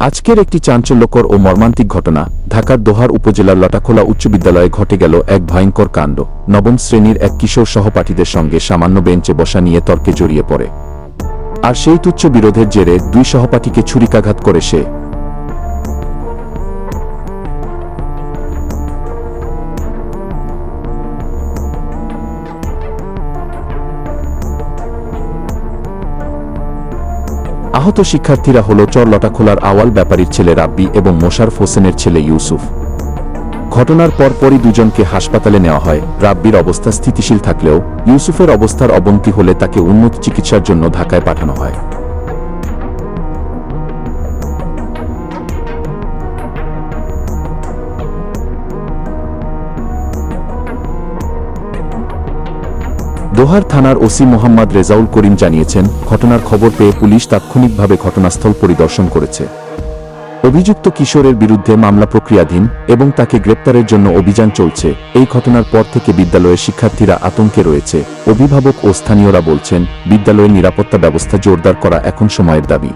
আজকের একটি চাঞ্চল্যকর ও মর্মান্তিক ঘটনা, ঢাকার দোহার উপজেলার লটাখোলা উচ্চ বিদ্যালয়ে ঘটে গেল এক ভয়ঙ্কর কাণ্ড। নবম শ্রেণির এক কিশোর সহপাঠীদের সঙ্গে সামান্য বেঞ্চে বসা নিয়ে তর্কে জড়িয়ে পড়ে। আর সেই তুচ্ছ বিরোধের জেরে দুই সহপাঠীকে ছুরিকাঘাত করে সে আহত শিক্ষার্থীরা হল চরলটা খোলার আওয়াল ব্যাপারীর ছেলে রাব্বি এবং মোশারফ হোসেনের ছেলে ইউসুফ। ঘটনার পরপরই দুজনকে হাসপাতালে নেওয়া হয়। রাব্বির অবস্থা স্থিতিশীল থাকলেও ইউসুফের অবস্থার অবনতি হলে তাকে উন্নত চিকিৎসার জন্য ঢাকায় পাঠানো হয়। দোহার থানার ওসি মোহাম্মদ রেজাউল করিম জানিয়েছেন, ঘটনার খবর পেয়ে পুলিশ তাৎক্ষণিকভাবে ঘটনাস্থল পরিদর্শন করেছে। অভিযুক্ত কিশোরের বিরুদ্ধে মামলা প্রক্রিয়াধীন এবং তাকে গ্রেপ্তারের জন্য অভিযান চলছে। এই ঘটনার পর থেকে বিদ্যালয়ের শিক্ষার্থীরা আতঙ্কে রয়েছে। অভিভাবক ও স্থানীয়রা বলছেন, বিদ্যালয়ের নিরাপত্তা ব্যবস্থা জোরদার করা এখন সময়ের দাবি।